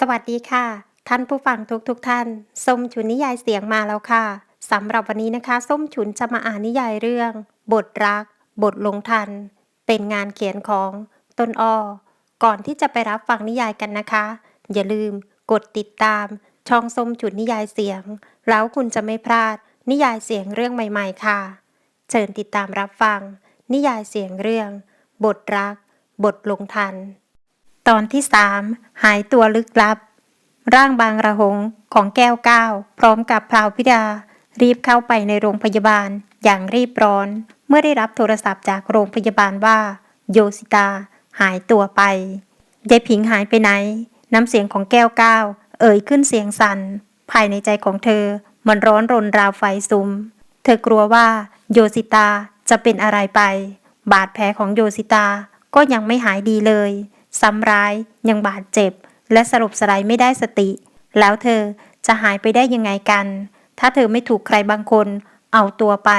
สวัสดีค่ะ ท่านผู้ฟังทุกทุกๆท่าน ส้มฉุนนิยายเสียงมาแล้วค่ะสำหรับวันนี้นะคะ ส้มฉุนจะมาอ่านนิยายเรื่อง บทรัก บทลงทัน เป็นงานเขียนของต้นอ้อก่อนที่จะไปรับฟังนิยายกันนะคะ อย่าลืมกดติดตาม ช่องส้มฉุนนิยายเสียง แล้วคุณจะไม่พลาดนิยายเสียงเรื่องใหม่ ๆ ค่ะ เชิญติดตามรับฟัง นิยายเสียงเรื่อง บทรัก บทลงทัน ตอนที่สามหายตัวลึกลับ ร่างบางระหงของแก้วก้าวพร้อมกับพราวพิดา รีบเข้าไปในโรงพยาบาลอย่างรีบร้อน เมื่อได้รับโทรศัพท์จากโรงพยาบาลว่า โยสิตา หายตัวไปยายผิงหายไปไหน น้ำเสียงของแก้วก้าวเอ่ยขึ้นเสียงสัน่นภายในใจของเธอมันร้อนรนราวไฟสุม เธอกลัวว่าโยสิตา จะเป็นอะไรไป บาดแผลของโยสิตาก็ยังไม่หายดีเลย ซ้ำร้ายยังบาดเจ็บ และสลบสลายไม่ได้สติ แล้วเธอจะหายไปได้ยังไงกัน ถ้าเธอไม่ถูกใครบางคน เอาตัวไป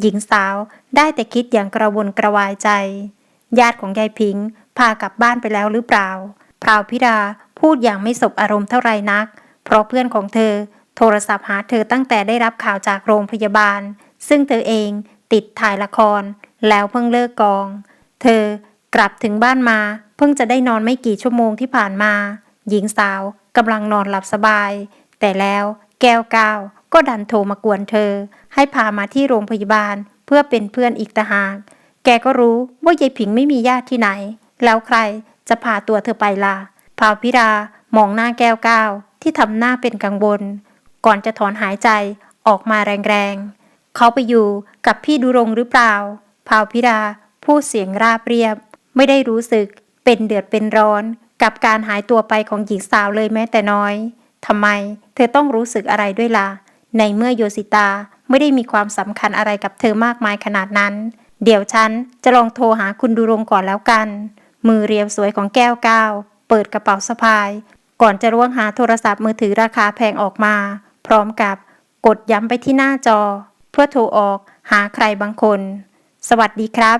หญิงสาวได้แต่คิดอย่างกระวนกระวายใจ ญาติของยายพิงพากลับบ้านไปแล้วหรือเปล่า พราวพิดาพูดอย่างไม่สบอารมณ์เท่าไรนัก เพราะเพื่อนของเธอ โทรศัพท์หาเธอตั้งแต่ได้รับข่าวจากโรงพยาบาล ซึ่งเธอเอง ติดถ่ายละคร แล้วเพิ่งเลิกกอง เธอกลับถึงบ้านมา เพิ่งจะได้นอนไม่กี่ชั่วโมงที่ผ่านมา หญิงสาวกำลังนอนหลับสบาย แต่แล้วแก้วก้าวก็ดันโทรมากวนเธอ ให้พามาที่โรงพยาบาลเพื่อเป็นเพื่อนอีกต่างหาก แกก็รู้ว่ายายผิงไม่มีญาติที่ไหน แล้วใครจะพาตัวเธอไปล่ะพาวพิรามองหน้าแก้วก้าวที่ทำหน้าเป็นกังวล ก่อนจะถอนหายใจออกมาแรงๆ เขาไปอยู่กับพี่ดุรงหรือเปล่าพาวพิราพูดเสียงราบเรียบ ไม่ได้รู้สึกเป็นเดือดเป็นร้อน กับการหายตัวไปของหญิงสาวเลยแม้แต่น้อยทำไม เธอต้องรู้สึกอะไรด้วยล่ะ ในเมื่อโยสิตาไม่ได้มีความสำคัญอะไรกับเธอมากมายขนาดนั้น เดี๋ยวฉันจะลองโทรหาคุณดุรงก่อนแล้วกัน มือเรียวสวยของแก้วก้าว เปิดกระเป๋าสะพาย ก่อนจะร่วงหาโทรศัพท์มือถือราคาแพงออกมา พร้อมกับกดย้ำไปที่หน้าจอ เพื่อโทรออกหาใครบางคน สวัสดีครับ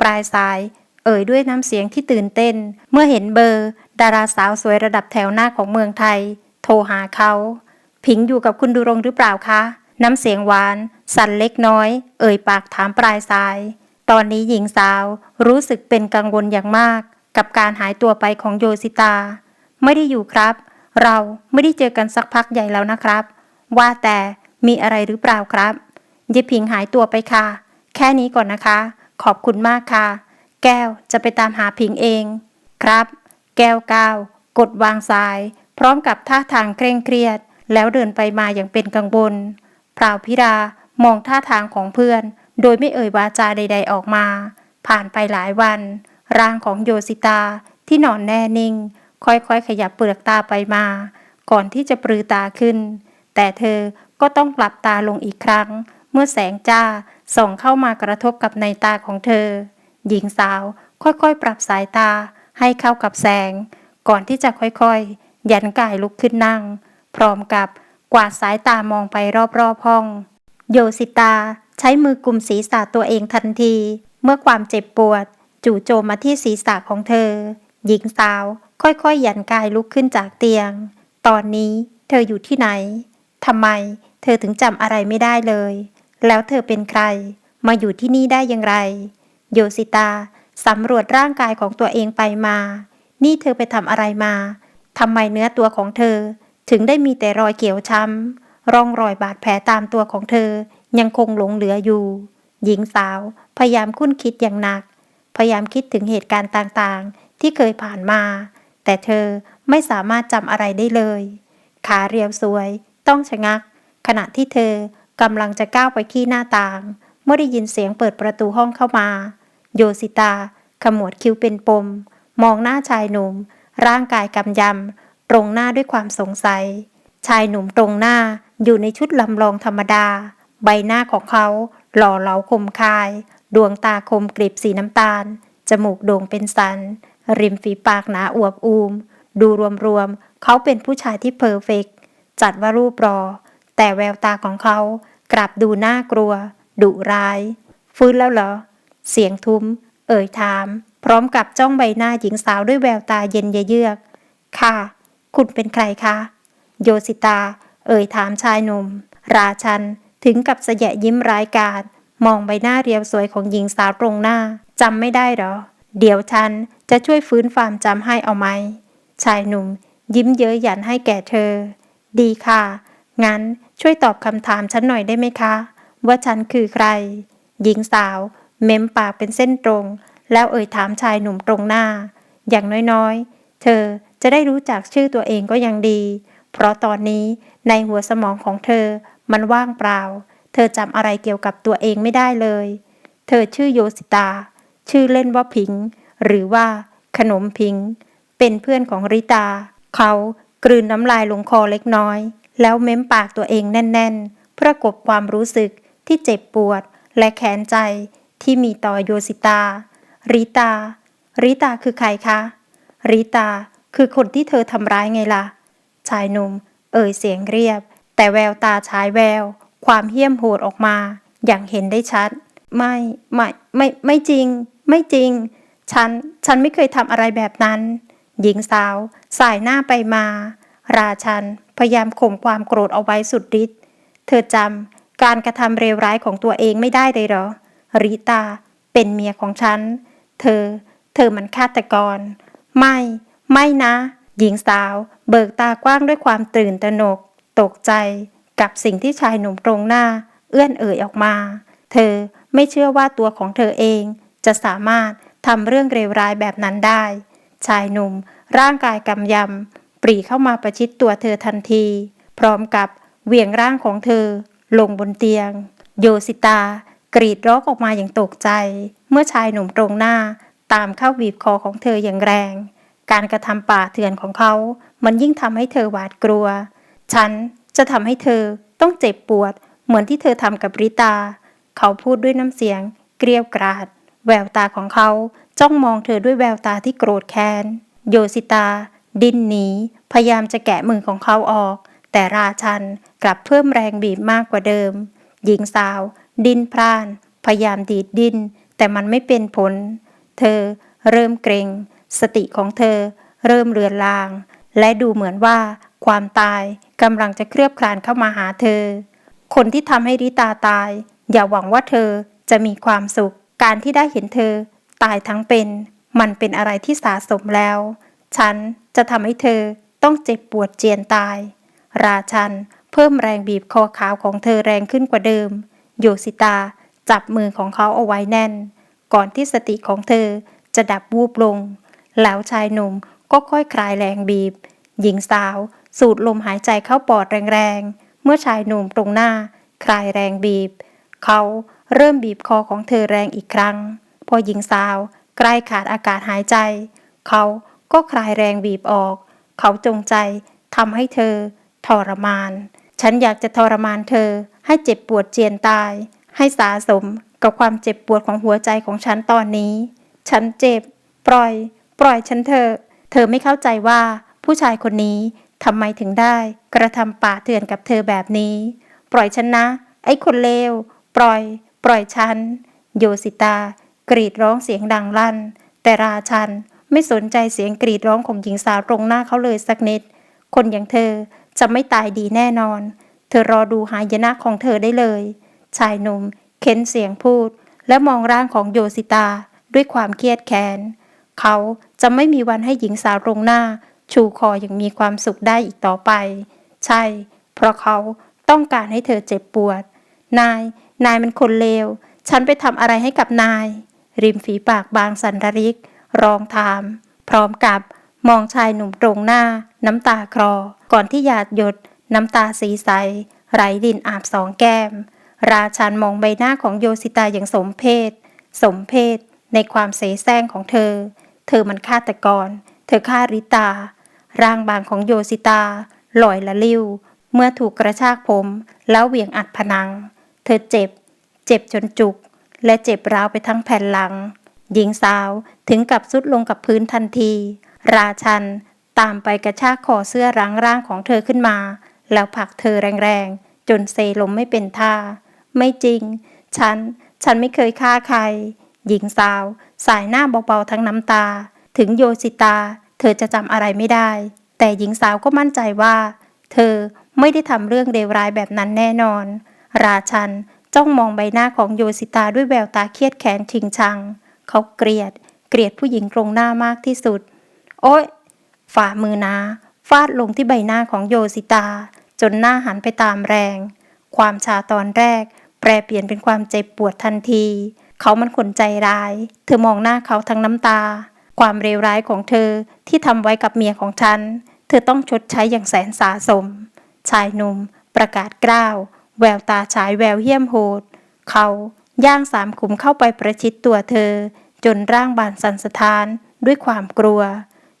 ปลายสาย เอ่ยด้วยน้ำเสียงที่ตื่นเต้น เมื่อเห็นเบอร์ ดาราสาวสวยระดับแถวหน้าของเมืองไทย โทรหาเขา ผิงอยู่กับคุณดุรงหรือเปล่าคะ น้ำเสียงหวาน สั่นเล็กน้อย เอ่ยปากถามปลายสาย ตอนนี้หญิงสาวรู้สึกเป็นกังวลอย่างมาก กับการหายตัวไปของโยสิตา ไม่ได้อยู่ครับ เราไม่ได้เจอกันสักพักใหญ่แล้วนะครับ ว่าแต่มีอะไรหรือเปล่าครับ ยายผิงหายตัวไปค่ะ แค่นี้ก่อนนะคะ ขอบคุณมากค่ะ แก้วจะไปตามหาผิงเอง ครับ แก้วก้าวกดวางสาย พร้อมกับท่าทางเคร่งเครียด แล้วเดินไปมาอย่างเป็นกังวลพราวพิรามองท่าทางของเพื่อน โดยไม่เอ่ยวาจาใด ๆออกมา ผ่านไปหลายวัน ร่างของโยสิตาที่นอนแน่นิ่ง ค่อยๆขยับเปลือกตาไปมา ก่อนที่จะปรือตาขึ้น แต่เธอก็ต้องกลับตาลงอีกครั้ง เมื่อแสงจ้าส่องเข้ามากระทบกับในตาของเธอ หญิงสาวค่อยๆ ปรับสายตาให้เข้ากับแสง ก่อนที่จะค่อยๆ ยันกายลุกขึ้นนั่ง พร้อมกับกวาดสายตามองไปรอบๆห้อง โยสิตาใช้มือกุมศีรษะตัวเองทันที เมื่อความเจ็บปวด จู่โจมมาที่ศีรษะของเธอ หญิงสาวค่อยๆ ยันกายลุกขึ้นจากเตียง ตอนนี้เธออยู่ที่ไหนทำไม เธอถึงจำอะไรไม่ได้เลย แล้วเธอเป็นใคร มาอยู่ที่นี่ได้อย่างไร โยสิตาสำรวจร่างกายของตัวเองไปมา นี่เธอไปทำอะไรมาทำไมเนื้อตัวของเธอ ถึงได้มีแต่รอยเขียวช้ำร่องรอยบาดแผลตามตัวของเธอยังคงหลงเหลืออยู่ หญิงสาวพยายามคุ้นคิดอย่างหนัก พยายามคิดถึงเหตุการณ์ต่างๆ ที่เคยผ่านมา แต่เธอไม่สามารถจำอะไรได้เลย ขาเรียวสวย ต้องชะงัก ขณะที่เธอ กำลังจะก้าวไปขี้หน้าต่าง เมื่อได้ยินเสียงเปิดประตูห้องเข้ามา โยสิตา ขมวดคิ้วเป็นปม มองหน้าชายหนุ่ม ร่างกายกำยำ ตรงหน้าด้วยความสงสัย ชายหนุ่มตรงหน้าอยู่ในชุดลำลองธรรมดา ใบหน้าของเขา หล่อเหลาคมคาย ดวงตาคมกริบสีน้ำตาล จมูกโด่งเป็นสัน ริมฝีปากหนาอวบอูม ดูรวมๆเขาเป็นผู้ชายที่เพอร์เฟกต์จัดว่ารูปรอ แต่แววตาของเขากลับดูน่ากลัว ดุร้าย ฟื้นแล้วเหรอ เสียงทุ้ม เอ่ยถาม พร้อมกับจ้องใบหน้าหญิงสาวด้วยแววตาเย็นเยือก ค่ะ คุณเป็นใครคะ โยสิตา เอ่ยถามชายหนุ่ม ราชันถึงกับสยะยิ้มร้ายกาจมองใบหน้าเรียวสวยของหญิงสาวตรงหน้าจำไม่ได้เหรอ เดี๋ยวฉันจะช่วยฟื้นความจำให้เอาไหม ชายหนุ่ม ยิ้มเย้ยหยันให้แก่เธอ ดีค่ะ งั้นช่วยตอบคำถามฉันหน่อยได้ไหมคะ ว่าฉันคือใคร หญิงสาว เม้มปากเป็นเส้นตรง แล้วเอ่ยถามชายหนุ่มตรงหน้า อย่างน้อยๆ เธอจะได้รู้จักชื่อตัวเองก็ยังดี เพราะตอนนี้ในหัวสมองของเธอมันว่างเปล่า เธอจำอะไรเกี่ยวกับตัวเองไม่ได้เลย เธอชื่อโยสิตา ชื่อเล่นว่าพิง หรือว่า ขนมพิง เป็นเพื่อนของริตา เขากลืนน้ำลายลงคอเล็กน้อย แล้วเม้มปากตัวเองแน่นๆเพื่อกบความรู้สึกที่เจ็บปวด และแค้นใจที่มีต่อโยสิตา ริตา ริตาคือใครคะ ริตาคือคนที่เธอทำร้ายไงล่ะ ชายหนุ่ม เอ่ยเสียงเรียบ แต่แววตาฉายแวว ความเหี้ยมโหดออกมา อย่างเห็นได้ชัด ไม่ ไม่ ไม่ ไม่จริง ไม่จริง ฉัน ฉันไม่เคยทำอะไรแบบนั้น หญิงสาว สายหน้าไปมา ราชัน พยายามข่มความโกรธเอาไว้สุดฤทธิ์เธอจำการกระทำเลวร้ายของตัวเองไม่ได้เลยเหรอ ริตา เป็นเมียของฉัน เธอ เธอมันฆาตกร ไม่ ไม่นะ หญิงสาว เบิกตากว้างด้วยความตื่นตระหนก ตกใจ กับสิ่งที่ชายหนุ่มตรงหน้า เอื้อนเอ่ยออกมา เธอไม่เชื่อว่าตัวของเธอเอง จะสามารถทำเรื่องเลวร้ายแบบนั้นได้ ชายหนุ่ม ร่างกายกำยำ ปรีเข้ามาประชิดตัวเธอทันที พร้อมกับเหวี่ยงร่างของเธอ ลงบนเตียง โยสิตา กรีดร้องออกมาอย่างตกใจ เมื่อชายหนุ่มตรงหน้า ตามเข้าบีบคอของเธออย่างแรง การกระทำป่าเถื่อนของเขา มันยิ่งทำให้เธอหวาดกลัว ฉันจะทำให้เธอต้องเจ็บปวด เหมือนที่เธอทำกับริตา เขาพูดด้วยน้ำเสียง เกรียวกราด แววตาของเขาจ้องมองเธอด้วยแววตาที่โกรธแค้น โยสิตา ดิ้นหนีพยายามจะแกะมือของเขาออก แต่ราชันกลับเพิ่มแรงบีบมากกว่าเดิม หญิงสาว ดิ้นพล่าน พยายามดีดดิ้น แต่มันไม่เป็นผล เธอเริ่มเกรง สติของเธอ เริ่มเลือนลาง และดูเหมือนว่า ความตายกำลังจะเคลือบคลานเข้ามาหาเธอ คนที่ทำให้ริตาตาย อย่าหวังว่าเธอจะมีความสุข การที่ได้เห็นเธอ ตายทั้งเป็น มันเป็นอะไรที่สะสมแล้ว ฉัน จะทำให้เธอต้องเจ็บปวดเจียนตาย ราชันเพิ่มแรงบีบคอขาวของเธอแรงขึ้นกว่าเดิม โยสิตาจับมือของเขาเอาไว้แน่น ก่อนที่สติของเธอจะดับวูบลง แล้วชายหนุ่มก็ค่อยคลายแรงบีบ หญิงสาวสูดลมหายใจเข้าปอดแรงๆ เมื่อชายหนุ่มตรงหน้า คลายแรงบีบ เขาเริ่มบีบคอของเธอแรงอีกครั้ง พอหญิงสาวใกล้ขาดอากาศหายใจ เขา ก็คลายแรงบีบออก เขาจงใจทำให้เธอ ทรมาน ฉันอยากจะทรมานเธอ ให้เจ็บปวดเจียนตาย ให้สาสมกับความเจ็บปวดของหัวใจของฉันตอนนี้ ฉันเจ็บ ปล่อย ปล่อยฉันเถอเธอไม่เข้าใจว่าผู้ชายคนนี้ทำไมถึงได้ กระทำป่าเถื่อนกับเธอแบบนี้ ปล่อยฉันนะ ไอ้คนเลว ปล่อย ปล่อยฉัน โยสิตากรีดร้องเสียงดังลั่น แต่ราชัน ไม่สนใจเสียงกรีดร้องของหญิงสาวตรงหน้าเขาเลยสักนิด คนอย่างเธอจะไม่ตายดีแน่นอน เธอรอดูหายนะของเธอได้เลย ชายหนุ่มเค้นเสียงพูด และมองร่างของโยสิตาด้วยความเครียดแค้น เขาจะไม่มีวันให้หญิงสาวตรงหน้า ชูคออย่างมีความสุขได้อีกต่อไป ใช่ เพราะเขาต้องการให้เธอเจ็บปวด นาย นายมันคนเลว ฉันไปทำอะไรให้กับนาย ริมฝีปากบางสันระริก รองถาม พร้อมกับมองชายหนุ่มตรงหน้า น้ำตาคลอ ก่อนที่หยาดหยด น้ำตาสีใส ไหลดินอาบสองแก้ม ราชันมองใบหน้าของโยสิตาอย่างสมเพศ สมเพศ ในความเสแสร้งของเธอ เธอมันฆาตกร เธอฆ่าริตา ร่างบางของโยสิตาลอยละลิ้ว เมื่อถูกกระชากผม แล้วเหวี่ยงอัดผนัง เธอเจ็บ เจ็บจนจุก และเจ็บร้าวไปทั้งแผ่นหลัง หญิงสาวถึงกับสุดลงกับพื้นทันที ราชันตามไปกระชากคอเสื้อร้างร่างของเธอขึ้นมา แล้วผลักเธอแรงๆ จนเซลมไม่เป็นท่า ไม่จริง ฉัน ฉันไม่เคยฆ่าใคร หญิงสาว สายหน้าเบาๆทั้งน้ำตา ถึงโยสิตา เธอจะจำอะไรไม่ได้ แต่หญิงสาวก็มั่นใจว่า เธอไม่ได้ทำเรื่องเลวร้ายแบบนั้นแน่นอน ราชันจ้องมองใบหน้าของโยสิตาด้วยแววตาเครียดแค้นชิงชัง เขาเกลียด เกลียดผู้หญิงตรงหน้ามากที่สุด โอ๊ย ฝ่ามือนาฟาดลงที่ใบหน้าของโยสิตา จนหน้าหันไปตามแรง ความชาตอนแรก แปรเปลี่ยนเป็นความเจ็บปวดทันที เขามันคนใจร้าย เธอมองหน้าเขาทั้งน้ำตา ความเลวร้ายของเธอที่ทำไว้กับเมียของฉัน เธอต้องชดใช้อย่างแสนสาสม ชายหนุ่มประกาศกล้าว แววตาฉายแววเหี้ยมโหด เขา ย่างสามขุมเข้าไปประชิดตัวเธอ จนร่างบานสันสะท้านด้วยความกลัว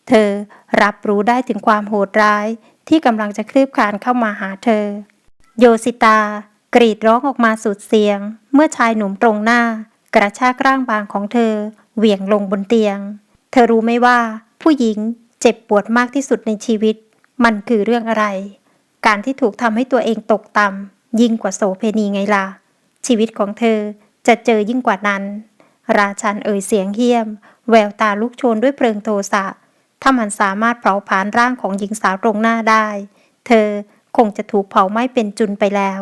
เธอรับรู้ได้ถึงความโหดร้าย ที่กำลังจะคลืบคลานเข้ามาหาเธอ โยสิตากรีดร้องออกมาสุดเสียง เมื่อชายหนุ่มตรงหน้า กระชากร่างบางของเธอ เหวี่ยงลงบนเตียง เธอรู้ไหมว่า ผู้หญิงเจ็บปวดมากที่สุดในชีวิต มันคือเรื่องอะไร การที่ถูกทำให้ตัวเองตกต่ำยิ่งกว่าโสเพณีไงล่ะชีวิตของเธอ จะเจอยิ่งกว่านั้น ราชันเอ่ยเสียงเหี้ยม แววตาลุกโชนด้วยเพลิงโทสะ ถ้ามันสามารถเผาผลาญร่างของหญิงสาวตรงหน้าได้ เธอคงจะถูกเผาไหม้เป็นจุนไปแล้ว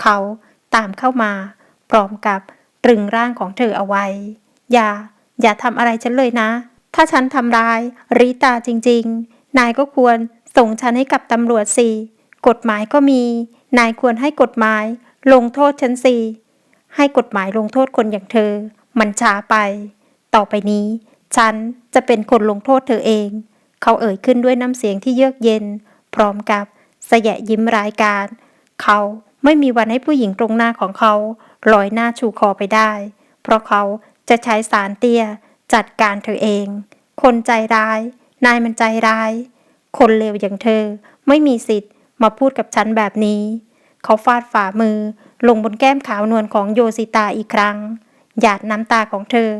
เขาตามเข้ามา พร้อมกับตรึงร่างของเธอเอาไว้ อย่า อย่าทำอะไรฉันเลยนะ ถ้าฉันทำร้ายริตาจริง ๆ นายก็ควรส่งฉันให้กับตำรวจสิ กฎหมายก็มี นายควรให้กฎหมาย ลงโทษฉันสิ ให้กฎหมายลงโทษคนอย่างเธอ มันช้าไป ต่อไปนี้ ฉันจะเป็นคนลงโทษเธอเอง เขาเอ่ยขึ้นด้วยน้ำเสียงที่เยือกเย็น พร้อมกับสยะยิ้มรายการ เขาไม่มีวันให้ผู้หญิงตรงหน้าของเขาลอยหน้าชูคอไปได้ เพราะเขาจะใช้สารเตี้ยจัดการเธอเอง คนใจร้าย นายมันใจร้าย คนเลวอย่างเธอไม่มีสิทธิ์มาพูดกับฉันแบบนี้ เขาฟาดฝ่ามือ ลงบนแก้มขาวนวลของโยสิตาอีกครั้ง หยาดน้ำตาของเธอ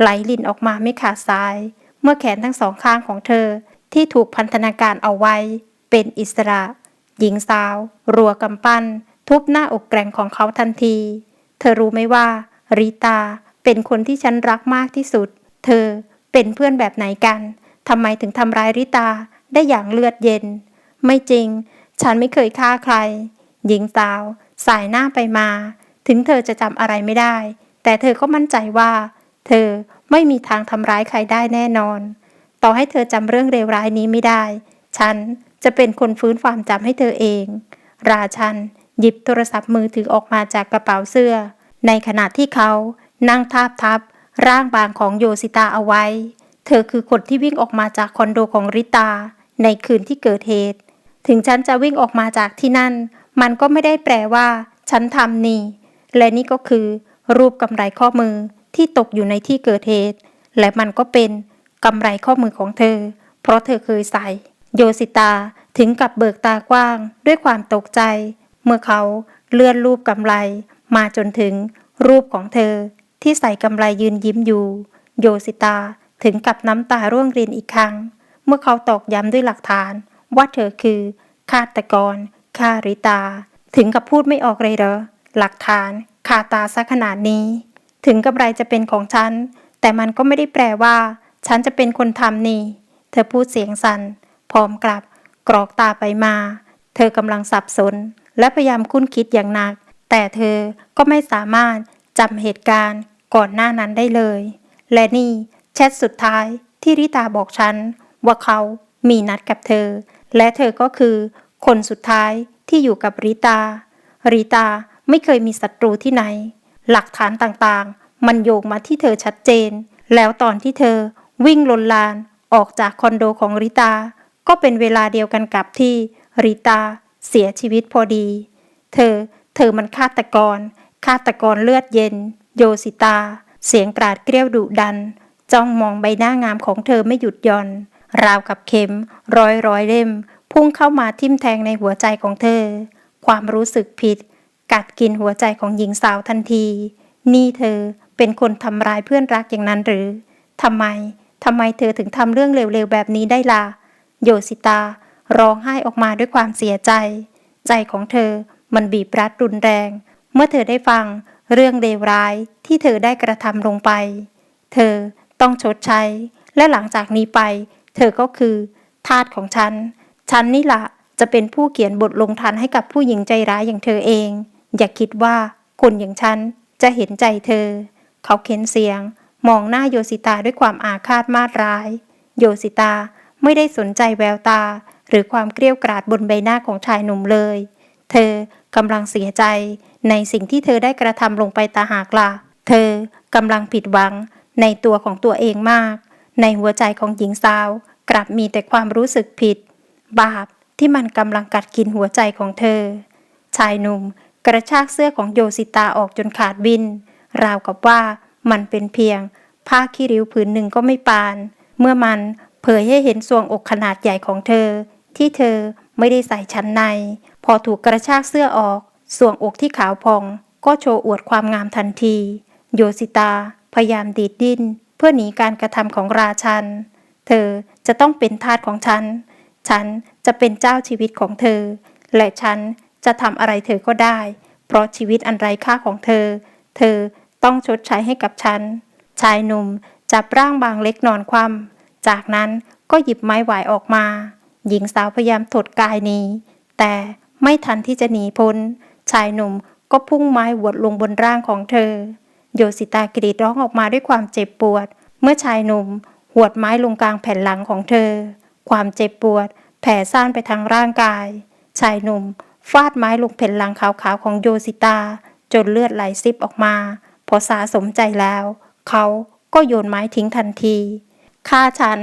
ไหลลินออกมาไม่ขาดสาย เมื่อแขนทั้งสองข้างของเธอที่ถูกพันธนาการเอาไว้ เป็นอิสระ หญิงสาว รัวกำปั้น ทุบหน้าอกแกร่งของเขาทันที เธอรู้ไหมว่า ริตาเป็นคนที่ฉันรักมากที่สุด เธอเป็นเพื่อนแบบไหนกันทำไมถึงทำร้ายริตาได้อย่างเลือดเย็น ไม่จริง ฉันไม่เคยฆ่าใคร หญิงสาว สายหน้าไปมา ถึงเธอจะจำอะไรไม่ได้ แต่เธอก็มั่นใจว่า เธอไม่มีทางทำร้ายใครได้แน่นอน ต่อให้เธอจำเรื่องเลวร้ายนี้ไม่ได้ ฉันจะเป็นคนฟื้นความจำให้เธอเอง ราชัน หยิบโทรศัพท์มือถือออกมาจากกระเป๋าเสื้อ ในขณะที่เขานั่งทาบทับ ร่างบางของโยสิตาเอาไว้ เธอคือคนที่วิ่งออกมาจากคอนโดของริตา ในคืนที่เกิดเหตุ ถึงฉันจะวิ่งออกมาจากที่นั่น มันก็ไม่ได้แปลว่า ฉันทำนี่ และนี่ก็คือ รูปกำไรข้อมือที่ตกอยู่ในที่เกิดเหตุ และมันก็เป็นกำไรข้อมือของเธอ เพราะเธอเคยใส่ โยสิตาถึงกับเบิกตากว้างด้วยความตกใจ เมื่อเขาเลื่อนรูปกำไร มาจนถึงรูปของเธอ ที่ใส่กำไรยืนยิ้มอยู่ โยสิตาถึงกับน้ำตาร่วงรินอีกครั้ง เมื่อเขาตอกย้ำด้วยหลักฐาน ว่าเธอคือฆาตกร ฆ่าริตา ถึงกับพูดไม่ออกเลยเหรอ หลักฐานคาตาซะขนาดนี้ ถึงกำไรจะเป็นของฉัน แต่มันก็ไม่ได้แปลว่า ฉันจะเป็นคนทำนี่ เธอพูดเสียงสัน่นพร้อมกลับ กรอกตาไปมา เธอกำลังสับสน และพยายามคุ้นคิดอย่างหนัก แต่เธอก็ไม่สามารถจำเหตุการณ์ก่อนหน้านั้นได้เลย และนี่แชทสุดท้ายที่ริตาบอกฉัน ว่าเขามีนัดกับเธอ และเธอก็คือ คนสุดท้ายที่อยู่กับริตา ริตาไม่เคยมีศัตรูที่ไหน หลักฐานต่างๆ มันโยงมาที่เธอชัดเจน แล้วตอนที่เธอวิ่งลนลานออกจากคอนโดของริตา ก็เป็นเวลาเดียวกันกับที่ริตาเสียชีวิตพอดี เธอ เธอมันฆาตกร ฆาตกรเลือดเย็น โยสิตา เสียงกราดเกลียวดุดัน จ้องมองใบหน้างามของเธอไม่หยุดย่อน ราวกับเข็ม ร้อยร้อยเล่ม พุ่งเข้ามาทิ่มแทงในหัวใจของเธอ ความรู้สึกผิด กัดกินหัวใจของหญิงสาวทันที นี่เธอเป็นคนทำร้ายเพื่อนรักอย่างนั้นหรือทำไมทำไมเธอถึงทำเรื่องเร็วๆแบบนี้ได้ล่ะโยสิตาร้องไห้ออกมาด้วยความเสียใจ ใจของเธอมันบีบรัดรุนแรง เมื่อเธอได้ฟังเรื่องเลวร้ายที่เธอได้กระทำลงไป เธอต้องชดใช้ และหลังจากนี้ไป เธอก็คือ ทาสของฉัน ฉันนี่ละจะเป็นผู้เขียนบทลงทันให้กับผู้หญิงใจร้ายอย่างเธอเอง อย่าคิดว่าคนอย่างฉันจะเห็นใจเธอ เขาเค้นเสียง มองหน้าโยสิตาด้วยความอาฆาตมาดร้าย โยสิตาไม่ได้สนใจแววตา หรือความเกรี้ยวกราดบนใบหน้าของชายหนุ่มเลย เธอกำลังเสียใจในสิ่งที่เธอได้กระทำลงไปตาหากละเธอกำลังผิดหวังในตัวของตัวเองมาก ในหัวใจของหญิงสาว กลับมีแต่ความรู้สึกผิด บาปที่มันกำลังกัดกินหัวใจของเธอ ชายหนุ่มกระชากเสื้อของโยสิตาออกจนขาดวิน ราวกับว่ามันเป็นเพียง ผ้าขี้ริ้วผืนหนึ่งก็ไม่ปาน เมื่อมันเผยให้เห็นทรวงอกขนาดใหญ่ของเธอ ที่เธอไม่ได้ใส่ชั้นใน พอถูกกระชากเสื้อออกทรวงอกที่ขาวพอง ก็โชว์อวดความงามทันที โยสิตาพยายามดีดดิ้น เพื่อหนีการกระทำของราชัน เธอจะต้องเป็นทาสของฉัน ฉันจะเป็นเจ้าชีวิตของเธอ และฉันจะทำอะไรเธอก็ได้ เพราะชีวิตอันไร้ค่าของเธอ เธอต้องชดใช้ให้กับฉัน ชายหนุ่มจับร่างบางเล็กนอนคว่ำจากนั้นก็หยิบไม้หวายออกมา หญิงสาวพยายามถดกายหนีแต่ไม่ทันที่จะหนีพ้น ชายหนุ่มก็พุ่งไม้หวดลงบนร่างของเธอ โยสิตากรีดร้องออกมาด้วยความเจ็บปวด เมื่อชายหนุ่มหวดไม้ลงกลางแผ่นหลังของเธอ ความเจ็บปวด แผ่ซ่านไปทางร่างกาย ชายหนุ่ม ฟาดไม้ลงแผ่นหลังขาวๆของโยสิตา จนเลือดไหลซิบออกมา พอสาสมใจแล้ว เขาก็โยนไม้ทิ้งทันทีฆ่าฉัน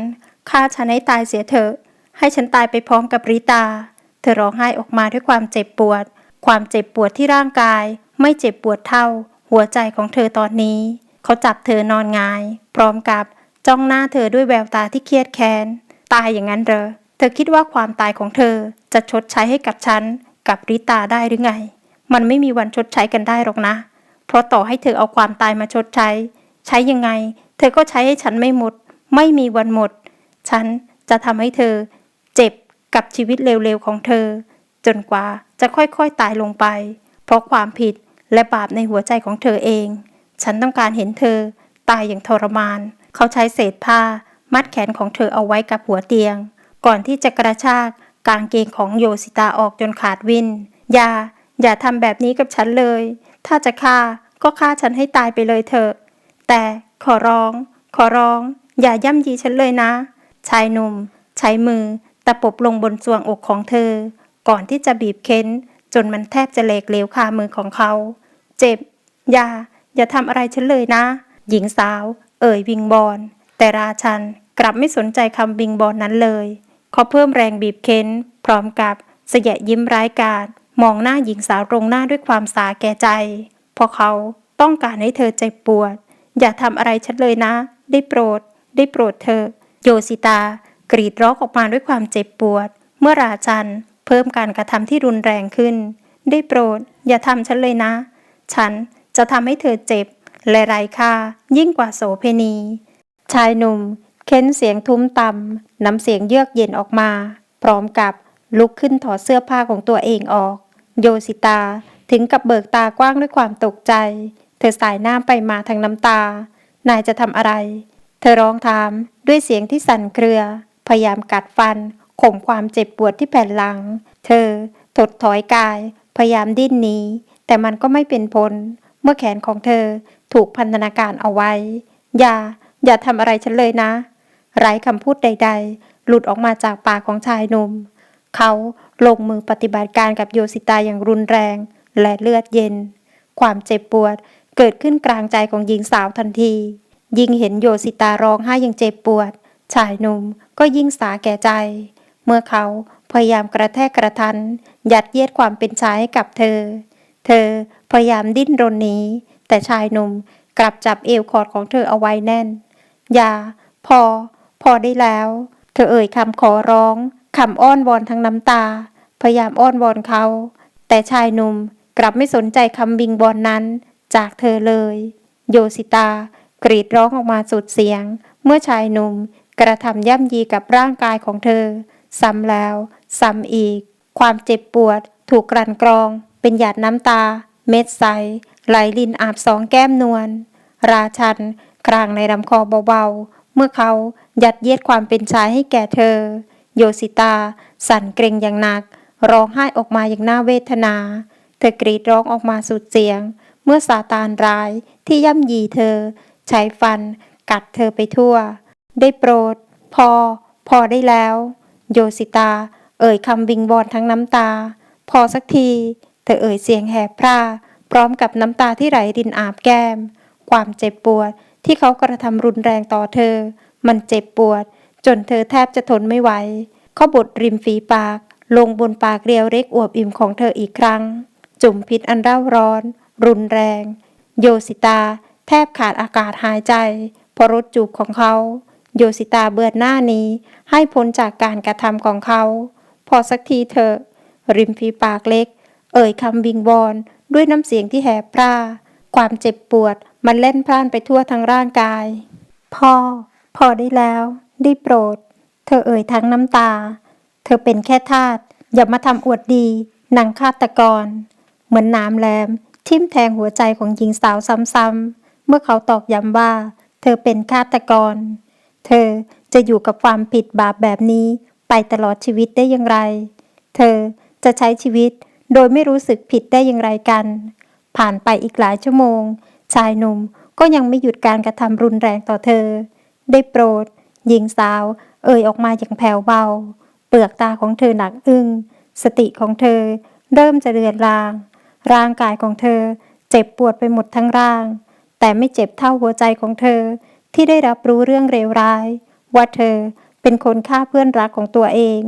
ฆ่าฉันให้ตายเสียเถอะ ให้ฉันตายไปพร้อมกับริตา เธอร้องไห้ออกมาด้วยความเจ็บปวด ความเจ็บปวดที่ร่างกาย ไม่เจ็บปวดเท่า หัวใจของเธอตอนนี้ เขาจับเธอนอนงาย พร้อมกับจ้องหน้าเธอด้วยแววตาที่เครียดแค้น ตายอย่างนั้นเหรอ เธอคิดว่าความตายของเธอจะชดใช้ให้กับฉัน กับริตาได้หรือไง มันไม่มีวันชดใช้กันได้หรอกนะ เพราะต่อให้เธอเอาความตายมาชดใช้ ใช้ยังไง เธอก็ใช้ให้ฉันไม่หมด ไม่มีวันหมด ฉันจะทำให้เธอ เจ็บกับชีวิตเร็วๆของเธอ จนกว่าจะค่อยๆตายลงไป เพราะความผิดและบาปในหัวใจของเธอเอง ฉันต้องการเห็นเธอ ตายอย่างทรมาน เขาใช้เศษผ้า มัดแขนของเธอเอาไว้กับหัวเตียง ก่อนที่จะกระชากกางเกงของโยสิตาออกจนขาดวินอย่า อย่าทำแบบนี้กับฉันเลย ถ้าจะฆ่าก็ฆ่าฉันให้ตายไปเลยเถอะ แต่ขอร้อง ขอร้อง อย่าย่ำยีฉันเลยนะ ชายหนุ่ม ใช้มือตะปบลงบนสวงอกของเธอ ก่อนที่จะบีบเค้น จนมันแทบจะเหลกเหลวคามือของเขา เจ็บ อย่า อย่าทำอะไรฉันเลยนะ หญิงสาว เอ่ยวิงบอลแต่ราชัน กลับไม่สนใจคำวิงบอลนั้นเลยเขาเพิ่มแรงบีบเค้น พร้อมกับเสยยิ้มร้ายกาจมองหน้าหญิงสาวตรงหน้าด้วยความสาแก่ใจ เพราะเขาต้องการให้เธอเจ็บปวด อย่าทำอะไรฉันเลยนะ ได้โปรด ได้โปรดเธอ โยสิตากรีดร้องออกมาด้วยความเจ็บปวด เมื่อราชันเพิ่มการกระทำที่รุนแรงขึ้น ได้โปรด อย่าทำฉันเลยนะ ฉันจะทำให้เธอเจ็บและไร้ค่ายิ่งกว่าโสเพณี ชายหนุ่ม เค้นเสียงทุ้มต่ำน้ำเสียงเยือกเย็นออกมา พร้อมกับลุกขึ้นถอดเสื้อผ้าของตัวเองออก โยสิตาถึงกับเบิกตากว้างด้วยความตกใจ เธอสายหน้าไปมาทางน้ำตา นายจะทำอะไร เธอร้องถามด้วยเสียงที่สั่นเครือ พยายามกัดฟันข่มความเจ็บปวดที่แผ่นหลัง เธอถดถอยกาย พยายามดิ้นหนีแต่มันก็ไม่เป็นผล เมื่อแขนของเธอถูกพันธนาการเอาไว้ อย่า อย่าทำอะไรฉันเลยนะ ไร้คำพูดใด ๆ หลุดออกมาจากปากของชายหนุ่ม เขาลงมือปฏิบัติการกับโยสิตาอย่างรุนแรง และเลือดเย็น ความเจ็บปวดเกิดขึ้นกลางใจของหญิงสาวทันที ยิ่งเห็นโยสิตาร้องไห้อย่างเจ็บปวด ชายหนุ่มก็ยิ่งสาแก่ใจ เมื่อเขาพยายามกระแทกกระทัน ยัดเยียดความเป็นชายให้กับเธอ เธอพยายามดิ้นรนหนีแต่ชายหนุ่มกลับจับเอวคอร์ดของเธอเอาไว้แน่น อย่า พอ พอได้แล้ว เธอเอ่ยคำขอร้องคำอ้อนวอนทั้งน้ำตา พยายามอ้อนวอนเขา แต่ชายหนุ่มกลับไม่สนใจคำวิงบอนนั้นจากเธอเลย โยสิตากรีดร้องออกมาสุดเสียง เมื่อชายหนุ่มกระทำย่ำยีกับร่างกายของเธอ ซ้ำแล้วซ้ำอีก ความเจ็บปวดถูกกลั่นกรอง เป็นหยาดน้ำตา เม็ดใส ไหลลินอาบสองแก้มนวลราชัน ครางในลำคอเบา เมื่อเขายัดเยียดความเป็นชายให้แก่เธอ โยสิตา สั่นเกรงอย่างหนัก ร้องไห้ออกมาอย่างน่าเวทนา เธอกรีดร้องออกมาสุดเสียง เมื่อซาตานร้ายที่ย่ำยีเธอ ใช้ฟัน กัดเธอไปทั่ว ได้โปรด พอ พอได้แล้ว โยสิตา เอ่ยคำวิงวอนทั้งน้ำตา พอสักที เธอเอ่ยเสียงแหบพร่า พร้อมกับน้ำตาที่ไหลรินอาบแก้ม ความเจ็บปวด ที่เขากระทำรุนแรงต่อเธอ มันเจ็บปวด จนเธอแทบจะทนไม่ไหวเขาบดริมฝีปาก ลงบนปากเรียวเล็กอวบอิ่มของเธออีกครั้ง จุ่มพิษอันเร่าร้อน รุนแรง โยสิตา แทบขาดอากาศหายใจเพราะรสจูบของเขา โยสิตาเบือนหน้านี้ ให้พ้นจากการกระทำของเขา พอสักทีเถอริมฝีปากเล็ก เอ่ยคำวิงวอนด้วยน้ำเสียงที่แหบพร่า ความเจ็บปวด มันเล่นพล่านไปทั่วทั้งร่างกาย พ่อ พอได้แล้ว ได้โปรด เธอเอ่ยทั้งน้ำตา เธอเป็นแค่ทาสอย่ามาทำอวดดีนางฆาตกร เหมือนน้ำแหลม ทิ่มแทงหัวใจของหญิงสาวซ้ำๆเมื่อเขาตอกย้ำว่า เธอเป็นฆาตกร เธอจะอยู่กับความผิดบาปแบบนี้ ไปตลอดชีวิตได้อย่างไร เธอจะใช้ชีวิตโดยไม่รู้สึกผิดได้อย่างไรกัน ผ่านไปอีกหลายชั่วโมง ชายหนุ่มก็ยังไม่หยุดการกระทำรุนแรงต่อเธอ ได้โปรด หญิงสาว เอ่ยออกมาอย่างแผ่วเบา เปลือกตาของเธอหนักอึ้ง สติของเธอ เริ่มจะเรือนราง ร่างกายของเธอ เจ็บปวดไปหมดทั้งร่าง แต่ไม่เจ็บเท่าหัวใจของเธอที่ได้รับรู้เรื่องเลวร้าย ว่าเธอเป็นคนฆ่าเพื่อนรักของตัวเอง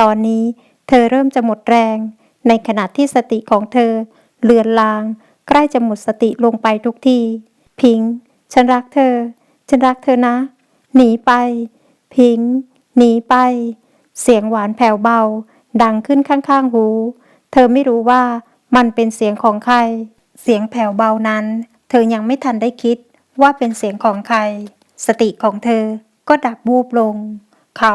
ตอนนี้เธอเริ่มจะหมดแรง ในขณะที่สติของเธอ เลือนลาง ใกล้จะหมดสติลงไปทุกที พิง ฉันรักเธอ ฉันรักเธอนะ หนีไป พิง หนีไป เสียงหวานแผ่วเบา ดังขึ้นข้างๆหู เธอไม่รู้ว่ามันเป็นเสียงของใคร เสียงแผ่วเบานั้น เธอยังไม่ทันได้คิดว่าเป็นเสียงของใคร สติของเธอก็ดับวูบลง เขา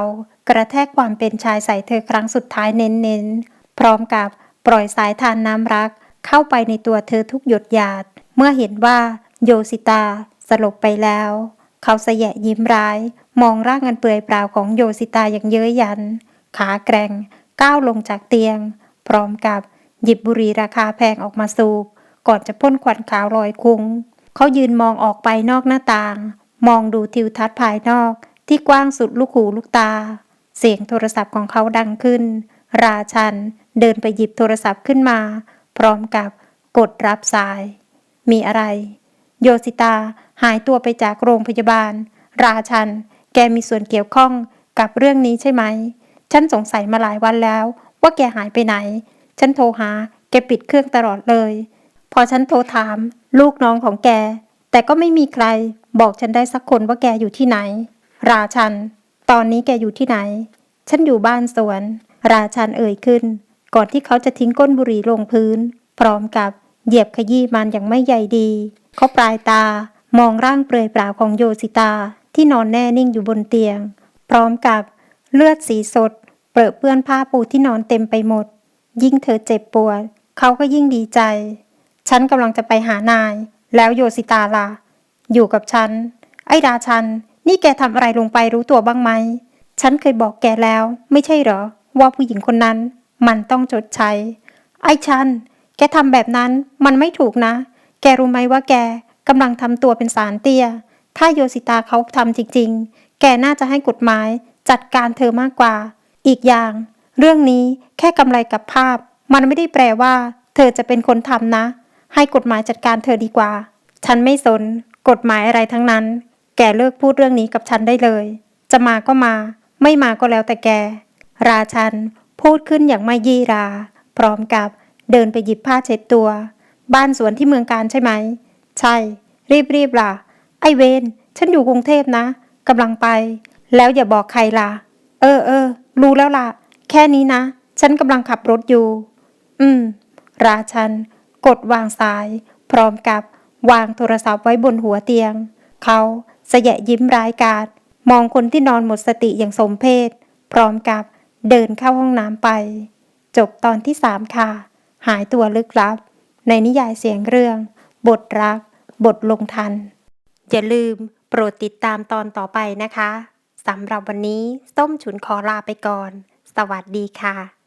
กระแทกความเป็นชายใส่เธอครั้งสุดท้ายเน้นๆ พร้อมกับปล่อยสายทานน้ำรัก เข้าไปในตัวเธอทุกหยดหยาด เมื่อเห็นว่าโยสิตาสลบไปแล้ว เขาเสยะยิ้มร้าย มองร่างอันเปื่อยเปล่าของโยสิตาอย่างเย้ยยัน ขาแกร่งก้าวลงจากเตียง พร้อมกับหยิบบุหรี่ราคาแพงออกมาสูบ ก่อนจะพ่นควันขาวลอยคุ้ง เขายืนมองออกไปนอกหน้าต่าง มองดูทิวทัศน์ภายนอกที่กว้างสุดลูกหูลูกตา เสียงโทรศัพท์ของเขาดังขึ้น ราชันเดินไปหยิบโทรศัพท์ขึ้นมา พร้อมกับกดรับสาย มีอะไร โยสิตาหายตัวไปจากโรงพยาบาล ราชัน แกมีส่วนเกี่ยวข้องกับเรื่องนี้ใช่ไหม ฉันสงสัยมาหลายวันแล้ว ว่าแกหายไปไหน ฉันโทรหา แกปิดเครื่องตลอดเลย พอฉันโทรถาม ลูกน้องของแก แต่ก็ไม่มีใคร บอกฉันได้สักคนว่าแกอยู่ที่ไหน ราชัน ตอนนี้แกอยู่ที่ไหน ฉันอยู่บ้านสวน ราชันเอ่ยขึ้น ก่อนที่เขาจะทิ้งก้นบุหรี่ลงพื้น พร้อมกับเหยียบขยี้มันอย่างไม่ใยดี เขาปลายตามองร่างเปลือยเปล่าของโยสิตาที่นอนแน่นิ่งอยู่บนเตียง พร้อมกับเลือดสีสด เปรอะเปื้อนผ้าปูที่นอนเต็มไปหมด ยิ่งเธอเจ็บปวด เขาก็ยิ่งดีใจ ฉันกำลังจะไปหานาย แล้วโยสิตาล่ะ อยู่กับฉัน ไอ้ราชัน นี่แกทำอะไรลงไปรู้ตัวบ้างไหม ฉันเคยบอกแกแล้ว ไม่ใช่เหรอ ว่าผู้หญิงคนนั้น มันต้องจดใช้ ไอ้ชัน แกทำแบบนั้นมันไม่ถูกนะ แกรู้ไหมว่าแกกำลังทำตัวเป็นสารเตี้ย ถ้าโยสิตาเขาทำจริง ๆ แกน่าจะให้กฎหมายจัดการเธอมากกว่า อีกอย่าง เรื่องนี้แค่กำไรกับภาพ มันไม่ได้แปลว่า เธอจะเป็นคนทำนะ ให้กฎหมายจัดการเธอดีกว่า ฉันไม่สน กฎหมายอะไรทั้งนั้น แกเลิกพูดเรื่องนี้กับฉันได้เลย จะมาก็มา ไม่มาก็แล้วแต่แก ราชัน พูดขึ้นอย่างไม่ยี่รา พร้อมกับเดินไปหยิบผ้าเช็ดตัว บ้านสวนที่เมืองการใช่ไหม ใช่ รีบๆล่ะ ไอเวนฉันอยู่กรุงเทพนะกำลังไป แล้วอย่าบอกใครล่ะ เออเออรู้แล้วล่ะ แค่นี้นะ ฉันกำลังขับรถอยู่ อืม ราชัน กดวางสาย พร้อมกับวางโทรศัพท์ไว้บนหัวเตียง เขาเสยะยิ้มร้ายกาจมองคนที่นอนหมดสติอย่างสมเพศ พร้อมกับ เดินเข้าห้องน้ำไป จบตอนที่สามค่ะ หายตัวลึกลับ ในนิยายเสียงเรื่อง บทรัก บทลงทัน อย่าลืมโปรดติดตามตอนต่อไปนะคะสำหรับวันนี้ส้มฉุนขอลาไปก่อน สวัสดีค่ะ